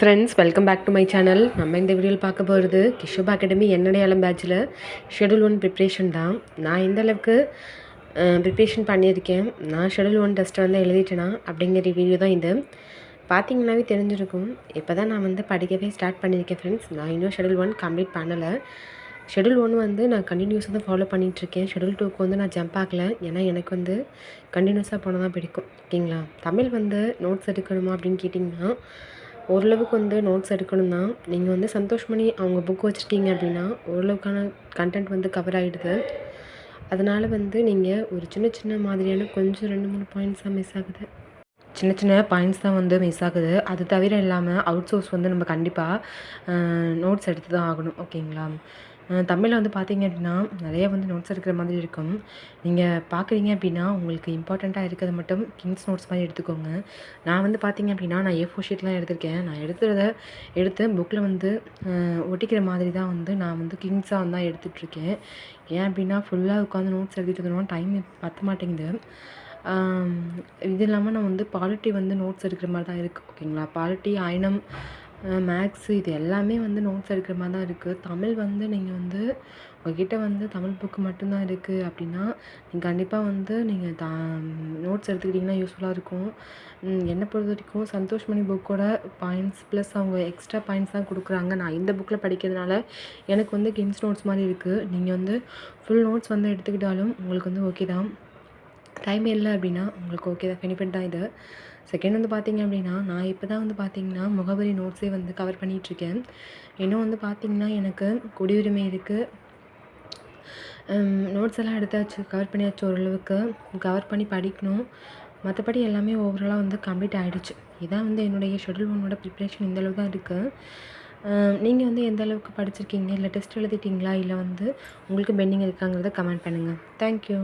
Friends welcome back to my channel நம்ம இந்த வீடியோவில் பார்க்க போகிறது கிஷோப் அகாடமி என்னடையாளம் பேட்சில் ஷெடியூல் ஒன் ப்ரிப்ரேஷன் தான். நான் எந்த அளவுக்கு ப்ரிப்ரேஷன் பண்ணியிருக்கேன் நான் ஷெடியூல் ஒன் டெஸ்ட்டை வந்து எழுதிட்டேனா அப்படிங்கிற வீடியோ தான் இது. பார்த்தீங்கன்னாவே தெரிஞ்சிருக்கும். இப்போ தான் நான் வந்து படிக்கவே ஸ்டார்ட் பண்ணியிருக்கேன் ஃப்ரெண்ட்ஸ் நான் இன்னும் ஷெடியூல் ஒன் கம்ப்ளீட் பண்ணலை. ஷெடியூல் ஒன் வந்து நான் கண்டினியூஸாக தான் ஃபாலோ பண்ணிகிட்ருக்கேன் ஷெடியூல் டூக்கு வந்து நான் ஜம்ப் ஆகலை. ஏன்னா எனக்கு வந்து கண்டினியூஸாக போனால் தான் பிடிக்கும். ஓகேங்களா? தமிழ் வந்து நோட்ஸ் எடுக்கணுமா அப்படின்னு கேட்டிங்கன்னா ஓரளவுக்கு வந்து நோட்ஸ் எடுக்கணும் தான் நீங்கள் வந்து சந்தோஷ் மணி அவங்க புக் வச்சுருக்கீங்க அப்படின்னா ஓரளவுக்கான கண்டென்ட் வந்து கவர் ஆகிடுது அதனால் வந்து நீங்கள் ஒரு சின்ன சின்ன மாதிரியான கொஞ்சம் ரெண்டு மூணு பாயிண்ட்ஸாக மிஸ் ஆகுது. சின்ன சின்ன பாயிண்ட்ஸ் தான் வந்து மிஸ் ஆகுது. அது தவிர இல்லாமல் அவுட் சோர்ஸ் வந்து நம்ம கண்டிப்பாக நோட்ஸ் எடுத்து தான் ஆகணும். ஓகேங்களா தமிழில் வந்து பார்த்தீங்க அப்படின்னா நிறைய வந்து நோட்ஸ் எடுக்கிற மாதிரி இருக்கும். நீங்கள் பார்க்குறீங்க அப்படின்னா உங்களுக்கு இம்பார்ட்டண்ட்டாக இருக்கிறது மட்டும் கிங்ஸ் நோட்ஸ் மாதிரி எடுத்துக்கோங்க. நான் வந்து பார்த்தீங்க அப்படின்னா நான் ஏ ஃபோர் ஷீட்லாம் எடுத்திருக்கேன். நான் எடுத்துகிறத எடுத்து புக்கில் வந்து ஒட்டிக்கிற மாதிரி தான் வந்து நான் வந்து கிங்ஸாக வந்து தான் எடுத்துகிட்ருக்கேன் ஏன் அப்படின்னா ஃபுல்லாக உட்காந்து நோட்ஸ் எழுதிட்டு இருக்கணும் டைம் பற்ற மாட்டேங்குது இது இல்லாமல் நான் வந்து பாலிட்டி வந்து நோட்ஸ் எடுக்கிற மாதிரி தான் இருக்குது ஓகேங்களா பாலிட்டி ஆயினம் மேக்ஸு இது எல்லாமே வந்து நோட்ஸ் எடுக்கிற மாதிரி தான் இருக்குது தமிழ் வந்து நீங்கள் வந்து உங்ககிட்ட வந்து தமிழ் புக்கு மட்டும்தான் இருக்குது அப்படின்னா நீங்கள் கண்டிப்பாக வந்து நீங்கள் த நோட்ஸ் எடுத்துக்கிட்டிங்கன்னா யூஸ்ஃபுல்லாக இருக்கும். என்னை பொறுத்த வரைக்கும் சந்தோஷ் மணி புக்கோட பாயிண்ட்ஸ் ப்ளஸ் அவங்க எக்ஸ்ட்ரா பாயிண்ட்ஸ் தான் கொடுக்குறாங்க. நான் இந்த புக்கில் படிக்கிறதுனால எனக்கு வந்து கிங்ஸ் நோட்ஸ் மாதிரி இருக்குது நீங்கள் வந்து ஃபுல் நோட்ஸ் வந்து எடுத்துக்கிட்டாலும் உங்களுக்கு வந்து ஓகே தான். டைம் இல்லை அப்படின்னா உங்களுக்கு ஓகே தான். பெனிஃபிட் தான் இது. செகண்ட் வந்து பார்த்திங்க அப்படின்னா நான் இப்போ தான் வந்து பார்த்திங்கன்னா முகவரி நோட்ஸே வந்து கவர் பண்ணிகிட்ருக்கேன் இன்னும் வந்து பார்த்திங்கன்னா எனக்கு குடியுரிமை இருக்குது நோட்ஸ் எல்லாம் எடுத்தாச்சு கவர் பண்ணியாச்சு ஓரளவுக்கு கவர் பண்ணி படிக்கணும். மற்றபடி எல்லாமே ஓவராலாக வந்து கம்ப்ளீட் ஆகிடுச்சு இதான் வந்து என்னுடைய ஷெடியூல் ஒன்னோட ப்ரிப்ரேஷன் இந்தளவு தான் இருக்குது நீங்கள் வந்து எந்த அளவுக்கு படிச்சிருக்கீங்க? இல்லை டெஸ்ட் எழுதிட்டிங்களா? இல்லை வந்து உங்களுக்கு பெண்டிங் இருக்காங்கிறத கமெண்ட் பண்ணுங்கள் தேங்க்யூ